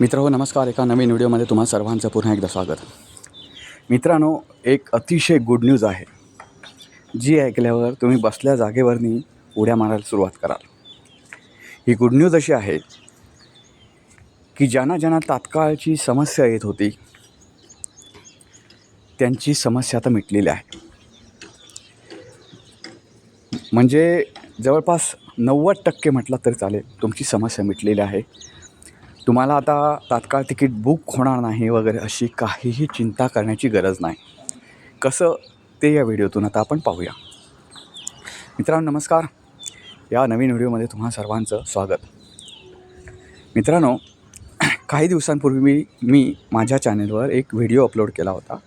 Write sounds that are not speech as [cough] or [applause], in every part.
मित्र नमस्कार. एका नवीन व्हिडिओमध्ये तुम्हा सर्वांचं पुन्हा एकदा स्वागत. मित्रांनो एक अतिशय गुड न्यूज आहे. जी ऐकल्यावर तुम्ही बसल्या जागेवरनी उड्या मारायला सुरुवात कराल. ही गुड न्यूज अशी आहे की ज्यांना ज्यांना तात्काळची समस्या येत होती त्यांची समस्या आता मिटलेली आहे. म्हणजे जवळपास नव्वद टक्के म्हटलं तरी चालेल तुमची समस्या मिटलेली आहे. तुम्हाला आता तात्काळ तिकीट बुक होणार नाही वगैरे अशी काहीही चिंता करण्याची गरज नाही. कसं ते या व्हिडिओतून आता आपण पाहूया. मित्रांनो नमस्कार. या नवीन व्हिडिओमध्ये तुम्हा सर्वांचं स्वागत. मित्रांनो काही दिवसांपूर्वी मी मी माझ्या चॅनेलवर एक व्हिडिओ अपलोड केला होता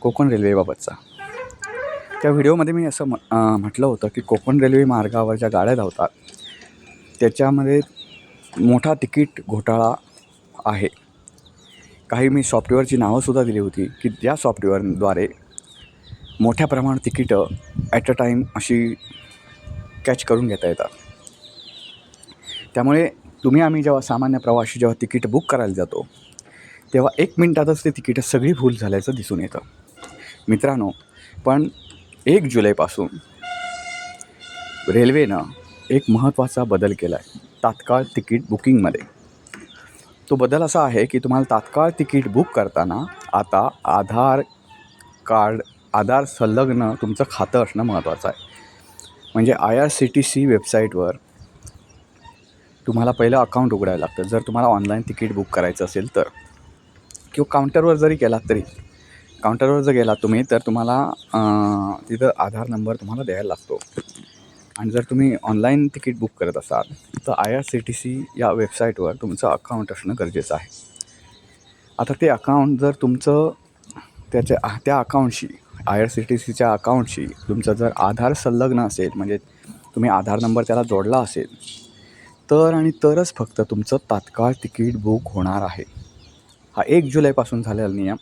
कोकण रेल्वेबाबतचा. त्या व्हिडिओमध्ये मी असं म म्हटलं होतं की कोकण रेल्वे मार्गावर ज्या गाड्या धावतात त्याच्यामध्ये मोठा तिकीट घोटाळा आहे. काही मी सॉफ्टवेअरची नावंसुद्धा दिली होती की त्या सॉफ्टवेअरद्वारे मोठ्या प्रमाणात तिकीटं ॲट अ टाईम अशी कॅच करून घेता येतात. त्यामुळे तुम्ही आम्ही जेव्हा सामान्य प्रवासी जेव्हा तिकीट बुक करायला जातो तेव्हा एक मिनटातच ते तिकीटं सगळी भूल झाल्याचं दिसून येतं. मित्रांनो पण एक जुलैपासून रेल्वेनं एक महत्त्वाचा बदल केला आहे तात्काळ तिकीट बुकिंगमध्ये. तो बदल असा आहे की तुम्हाला तात्काळ तिकीट बुक करताना आता आधार कार्ड आधार संलग्न तुमचं खातं असणं महत्त्वाचं आहे. म्हणजे I R C T C वेबसाईटवर तुम्हाला पहिलं अकाउंट उघडायला लागतं. जर तुम्हाला ऑनलाईन तिकीट बुक करायचं असेल तर. किंवा काउंटरवर जरी गेलात तरी. काउंटरवर जर गेलात तुम्ही तर तुम्हाला तिथं आधार नंबर तुम्हाला द्यायला लागतो. आणि जर तुम्ही ऑनलाईन तिकीट बुक करत असाल तर I R C T C या वेबसाईटवर तुमचं अकाउंट असणं गरजेचं आहे. आता ते अकाउंट जर तुमचं त्याच्या त्या अकाउंटशी आय आर सी टी सीच्या अकाउंटशी तुमचं जर आधार संलग्न असेल म्हणजे तुम्ही आधार नंबर त्याला जोडला असेल तर आणि तरच फक्त तुमचं तात्काळ तिकीट बुक होणार आहे. हा एक जुलैपासून झालेला नियम.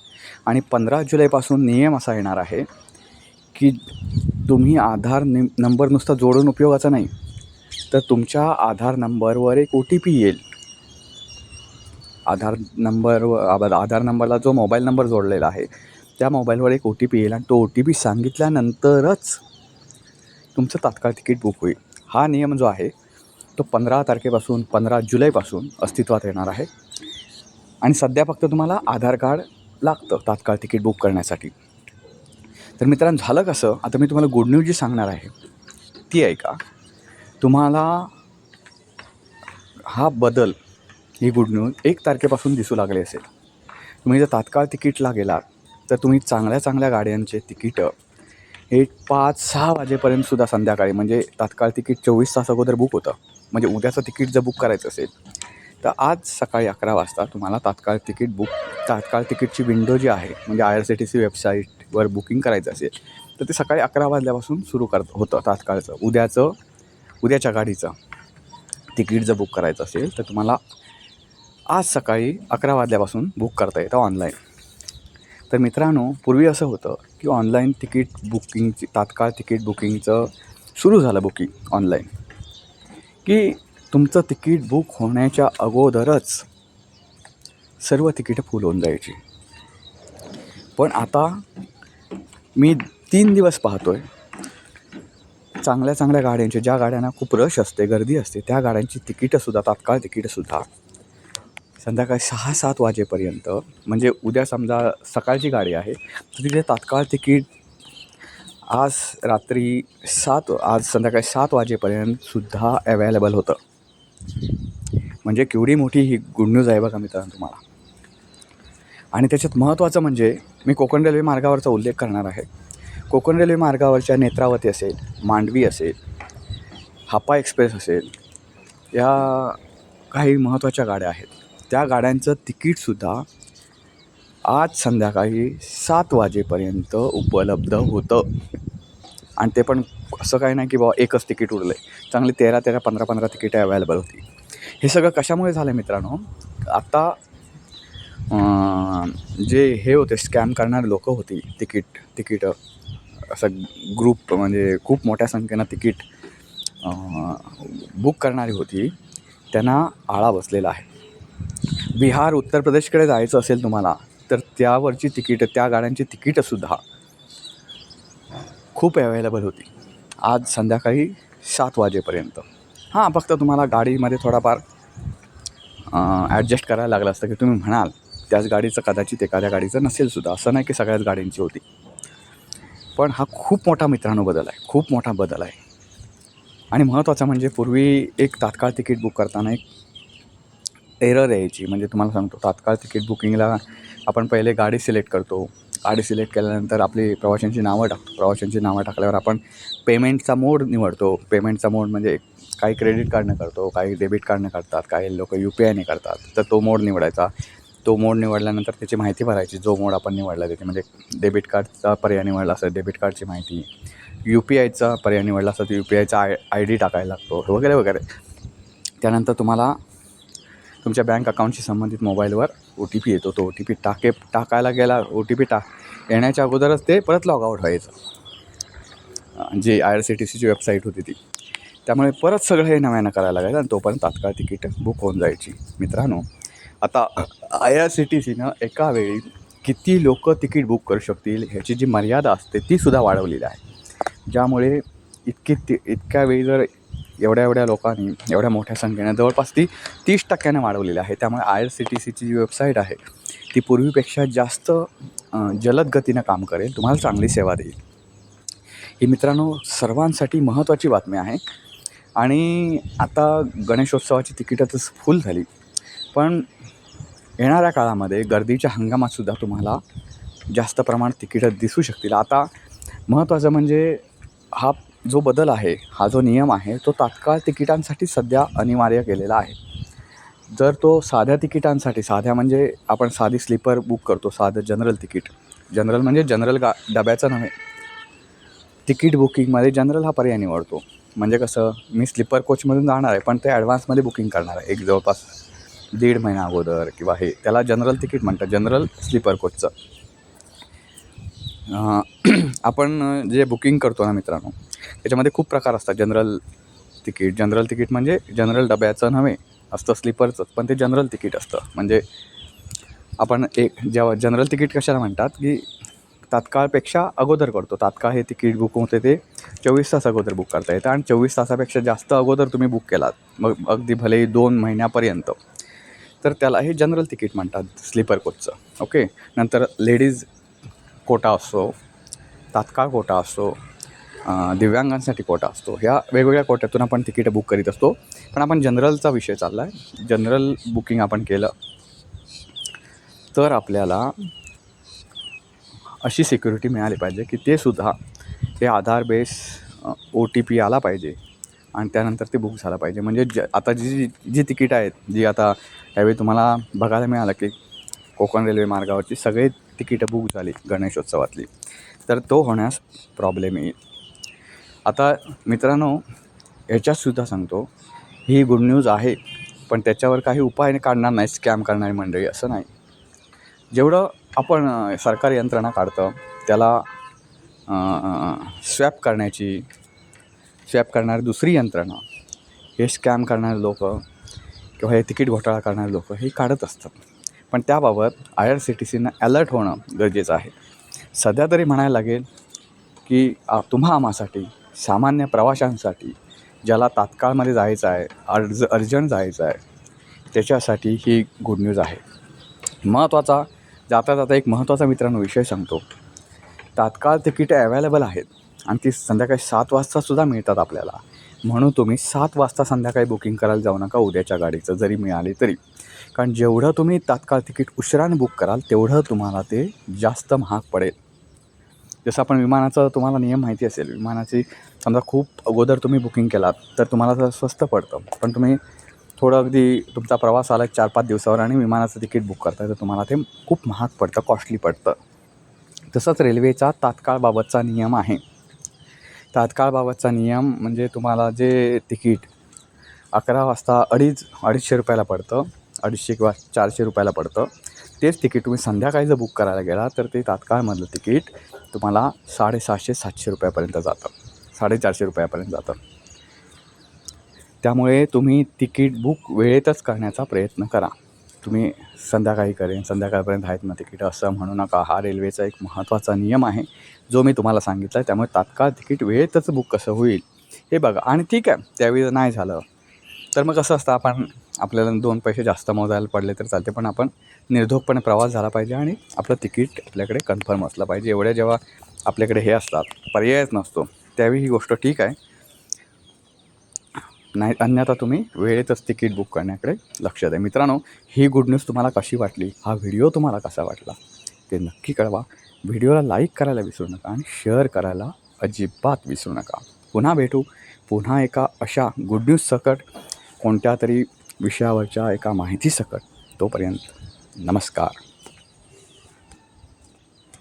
आणि पंधरा जुलैपासून नियम असा येणार आहे की तुम्ही आधार नि नंबर नुसता जोडून उपयोगाचा नाही तर तुमच्या आधार नंबरवर एक ओ टी पी येईल. आधार नंबरवर आधार नंबरला जो मोबाईल नंबर जोडलेला आहे त्या मोबाईलवर एक ओ टी पी येईल आणि तो ओ टी पी सांगितल्यानंतरच तुमचं तात्काळ तिकीट बुक होईल. हा नियम जो आहे तो पंधरा तारखेपासून पंधरा जुलैपासून अस्तित्वात येणार आहे. आणि सध्या फक्त तुम्हाला आधार कार्ड लागतं तात्काळ तिकीट बुक करण्यासाठी. तर मित्रांनो झालं कसं? आता मी तुम्हाला गुड न्यूज जी सांगणार आहे ती ऐका तुम्हाला हा बदल ही गुड न्यूज एक तारखेपासून दिसू लागले असेल. तुम्ही जर तात्काळ तिकीटला गेलात तर तुम्ही चांगल्या चांगल्या गाड्यांचे तिकीटं हे पाच सहा वाजेपर्यंतसुद्धा संध्याकाळी म्हणजे तात्काळ तिकीट चोवीस तास अगोदर बुक होतं. म्हणजे उद्याचं तिकीट जर बुक करायचं असेल तर आज सकाळी अकरा वाजता तुम्हाला तात्काळ तिकीट बुक तात्काळ तिकीटची विंडो जी आहे म्हणजे I R C T C वर बुकिंग करायचं असेल तर ते सकाळी अकरा वाजल्यापासून सुरू करत होतं तात्काळचं. उद्याचं उद्याच्या गाडीचं तिकीट जर बुक करायचं असेल तर तुम्हाला आज सकाळी अकरा वाजल्यापासून बुक करता येतं ऑनलाईन. तर मित्रांनो पूर्वी असं होतं की ऑनलाईन तिकीट बुकिंगची तात्काळ तिकीट बुकिंगचं सुरू झालं बुकिंग ऑनलाईन. की तुमचं तिकीट बुक होण्याच्या अगोदरच सर्व तिकीटं फुल होऊन जायची. पण आता मी तीन दिवस पाहतो आहे चांगल्या चांगल्या गाड्यांचे ज्या गाड्यांना खूप रश असते गर्दी असते त्या गाड्यांची तिकीटंसुद्धा तात्काळ तिकीटंसुद्धा संध्याकाळी सहा सात वाजेपर्यंत म्हणजे उद्या समजा सकाळची गाडी आहे तर तिथे तात्काळ तिकीट आज रात्री सात आज संध्याकाळी सात वाजेपर्यंतसुद्धा अवेलेबल होतं. म्हणजे केवढी मोठी ही गुड न्यूज आहे बघा मित्रांनो तुम्हाला. आणि त्याच्यात महत्त्वाचं म्हणजे मी कोकण रेल्वे मार्गावरचा उल्लेख करणार आहे. कोकण रेल्वे मार्गावरच्या नेत्रावती असेल मांडवी असेल हापा एक्सप्रेस असेल या काही महत्त्वाच्या गाड्या आहेत. त्या गाड्यांचं तिकीटसुद्धा आज संध्याकाळी सात वाजेपर्यंत उपलब्ध होतं. आणि ते पण असं काही नाही की बाबा एकच तिकीट उरलं आहे चांगली तेरा तेरा पंधरा पंधरा तिकीटं अवेलेबल होती. हे सगळं कशामुळे झालं मित्रांनो? आत्ता जे हे होते स्कॅम करणारे लोक होती तिकीट तिकीटं असं ग्रुप म्हणजे खूप मोठ्या संख्येनं तिकीट बुक करणारी होती. त्यांना आळा बसलेला आहे. बिहार उत्तर प्रदेशकडे जायचं असेल तुम्हाला तर त्यावरची तिकीटं त्या गाड्यांची तिकीटंसुद्धा खूप अवेलेबल होती. आज संध्याकाळी सात वाजेपर्यंत. हां फक्त तुम्हाला गाडीमध्ये थोडाफार ॲडजस्ट करायला लागलं असतं की तुम्ही म्हणाल त्याच गाडीचं कदाचित एखाद्या गाडीचं नसेल सुद्धा. असं नाही की सगळ्याच गाडींची होती. पण हा खूप मोठा मित्रांनो बदल आहे. खूप मोठा बदल आहे. आणि महत्त्वाचं म्हणजे पूर्वी एक तात्काळ तिकीट बुक करताना एक एरर यायची. म्हणजे तुम्हाला सांगतो तात्काळ तिकीट बुकिंगला आपण पहिले गाडी सिलेक्ट करतो. गाडी सिलेक्ट केल्यानंतर आपली प्रवाशांची नावं टाकतो प्रवाशांची नावं टाकल्यावर आपण पेमेंटचा मोड निवडतो. पेमेंटचा मोड म्हणजे काही क्रेडिट कार्डनं करतो काही डेबिट कार्डनं करतात काही लोक यू पी आयने करतात. तर तो मोड निवडायचा. तो मोड निवडल्यानंतर त्याची माहिती भरायची जो मोड आपण निवडला त्याची. म्हणजे डेबिट कार्डचा पर्याय निवडला असेल डेबिट कार्डची माहिती. यू पी आयचा पर्याय निवडला असेल तर यू पी आयचा आय आय डी टाकायला लागतो वगैरे वगैरे. त्यानंतर तुम्हाला तुमच्या बँक अकाउंटशी संबंधित मोबाईलवर ओ टी पी येतो. तो ओ टी पी टाके टाकायला गेला ओ टी पी टाक येण्याच्या अगोदरच ते परत लॉग आउट व्हायचं. जी आय आर सी टी सीची वेबसाईट होती ती. त्यामुळे परत सगळं हे नव्यानं करायला लागायचं आणि तोपर्यंत तात्काळ तिकीट बुक होऊन जायची मित्रांनो. आता आय आर सी टी सीनं एका वेळी किती लोक तिकीट बुक करू शकतील ह्याची जी मर्यादा असते ती सुद्धा वाढवलेली आहे. ज्यामुळे इतकी ति इतक्या वेळी जर एवढ्या एवढ्या लोकांनी एवढ्या मोठ्या संख्येनं जवळपास ती तीस टक्क्याने वाढवलेली आहे. त्यामुळे आय आर सी टी सीची जी वेबसाईट आहे ती पूर्वीपेक्षा जास्त जलद गतीनं काम करेल तुम्हाला चांगली सेवा देईल. ही मित्रांनो सर्वांसाठी महत्त्वाची बातमी आहे. आणि आता गणेशोत्सवाची तिकीटं तर फुल झाली. पण येणाऱ्या काळामध्ये गर्दीच्या हंगामातसुद्धा तुम्हाला जास्त प्रमाणात तिकीटं दिसू शकतील. आता महत्त्वाचं म्हणजे हा जो बदल आहे हा जो नियम आहे तो तात्काळ तिकिटांसाठी सध्या अनिवार्य केलेला आहे. जर तो साध्या तिकिटांसाठी साध्या म्हणजे आपण साधी स्लीपर बुक करतो साधं जनरल तिकीट. जनरल म्हणजे जनरल गा डब्याचं नव्हे. तिकीट बुकिंगमध्ये जनरल हा पर्याय निवडतो. म्हणजे कसं मी स्लीपर कोचमधून जाणार आहे पण ते ॲडव्हान्समध्ये बुकिंग करणार आहे एक जवळपास. दीड महिना अगोदर किंवा हे त्याला जनरल तिकीट म्हणतात जनरल स्लीपर कोचचं. [clears throat] आपण जे बुकिंग करतो ना मित्रांनो त्याच्यामध्ये खूप प्रकार असतात. जनरल तिकीट जनरल तिकीट म्हणजे जनरल डब्याचं नव्हे असतं स्लीपरचं पण ते जनरल तिकीट असतं. म्हणजे आपण एक जेव्हा जनरल तिकीट कशाला म्हणतात की तात्काळपेक्षा अगोदर करतो. तात्काळ हे तिकीट बुक होते ते चोवीस तास अगोदर बुक करता येतं आणि चोवीस तासापेक्षा जास्त अगोदर तुम्ही बुक केलात. मग अगदी भलेही दोन महिन्यापर्यंत. तर त्याला हे जनरल तिकीट म्हणतात स्लीपर कोचचं ओके नंतर लेडीज कोटा असतो तात्काळ कोटा असतो दिव्यांगांसाठी कोटा असतो. ह्या वेगवेगळ्या कोट्यातून आपण तिकीटं बुक करीत असतो. पण आपण जनरलचा विषय चालला आहे जनरल बुकिंग आपण केलं तर आपल्याला अशी सिक्युरिटी मिळाली पाहिजे की ते सुद्धा हे Aadhaar base O T P आला पाहिजे. आणि त्यानंतर ते बुक झालं पाहिजे. म्हणजे ज आता जी जी जी तिकीट आहेत जी आता यावेळी तुम्हाला बघायला मिळालं की कोकण रेल्वे मार्गावरची सगळे तिकीटं बुक झाली गणेशोत्सवातली. तर तो होण्यास प्रॉब्लेम येईल. आता मित्रांनो याच्यातसुद्धा सांगतो ही गुड न्यूज आहे पण त्याच्यावर काही उपाय काढणार नाही स्कॅम करणारी मंडळी असं नाही. जेवढं आपण सरकारी यंत्रणा काढतं त्याला स्वॅप करण्याची स्वॅप करणारी दुसरी यंत्रणा हे स्कॅम करणारे लोक किंवा हे तिकीट घोटाळा करणारे लोक हे काढत असतात. पण त्याबाबत आय आर सी टी सीनं अलर्ट होणं गरजेचं आहे. सध्या तरी म्हणायला लागेल की तुम्हा आम्हासाठी सामान्य प्रवाशांसाठी ज्याला तात्काळमध्ये जायचं आहे अर्ज अर्जंट जायचं आहे त्याच्यासाठी ही गुड न्यूज आहे. महत्त्वाचा जाता जाता एक महत्त्वाचा मित्रांनो विषय सांगतो. तात्काळ तिकीटे अवेलेबल आहेत. आणि ती संध्याकाळी सात वाजतासुद्धा मिळतात आपल्याला. म्हणून तुम्ही सात वाजता संध्याकाळी बुकिंग करायला जाऊ नका उद्याच्या गाडीचं जरी मिळाली तरी. कारण जेवढं तुम्ही तात्काळ तिकीट उशिराने बुक कराल तेवढं तुम्हाला ते जास्त महाग पडेल. जसं आपण विमानाचं तुम्हाला नियम माहिती असेल विमानाची समजा खूप अगोदर तुम्ही बुकिंग केलात तर तुम्हाला जर स्वस्त पडतं. पण तुम्ही थोडं अगदी तुमचा प्रवास आला चार पाच दिवसावर आणि विमानाचं तिकीट बुक करताय तर तुम्हाला ते खूप महाग पडतं कॉस्टली पडतं. तसंच रेल्वेचा तात्काळबाबतचा नियम आहे. तात्काळबाबतचा नियम म्हणजे तुम्हाला जे तिकीट अकरा वाजता अडीच अडीचशे रुपयाला पडतं अडीचशे किंवा चारशे रुपयाला पडतं. तेच तिकीट तुम्ही संध्याकाळी जर बुक करायला गेला तर ते तात्काळमधलं तिकीट तुम्हाला साडेसहाशे सातशे रुपयापर्यंत जातं. साडेचारशे रुपयापर्यंत जातं. त्यामुळे तुम्ही तिकीट बुक वेळेतच करण्याचा प्रयत्न करा. तुम्ही संध्याकाळी करेन. संध्याकाळपर्यंत आहेत ना तिकीट असं म्हणू नका. हा रेल्वेचा एक महत्त्वाचा नियम आहे जो मी तुम्हाला सांगितला आहे त्यामुळे तात्काळ तिकीट वेळेतच बुक कसं होईल हे बघा. आणि ठीक आहे त्यावेळी नाही झालं तर मग कसं असतं आपण आपल्याला दोन पैसे जास्त मोजायला पडले तर चालते पण आपण निर्धोकपणे प्रवास झाला पाहिजे आणि आपलं तिकीट आपल्याकडे कन्फर्म असलं पाहिजे. एवढ्या जेव्हा आपल्याकडे हे असतात पर्यायच नसतो. त्यावेळी ही गोष्ट ठीक आहे. नाही अन्यथा तुम्ही वेळेतच तिकीट बुक करण्याकडे लक्ष द्या. मित्रांनो ही गुड न्यूज तुम्हाला कशी वाटली? हा व्हिडिओ तुम्हाला कसा वाटला? ते नक्की कळवा. व्हिडिओला लाईक करायला विसरू नका आणि शेअर करायला अजिबात विसरू नका. पुन्हा भेटू. पुन्हा एका अशा गुड न्यूज सकट कोणत्या तरी विषयावरच्या एका माहितीसकट तोपर्यंत नमस्कार.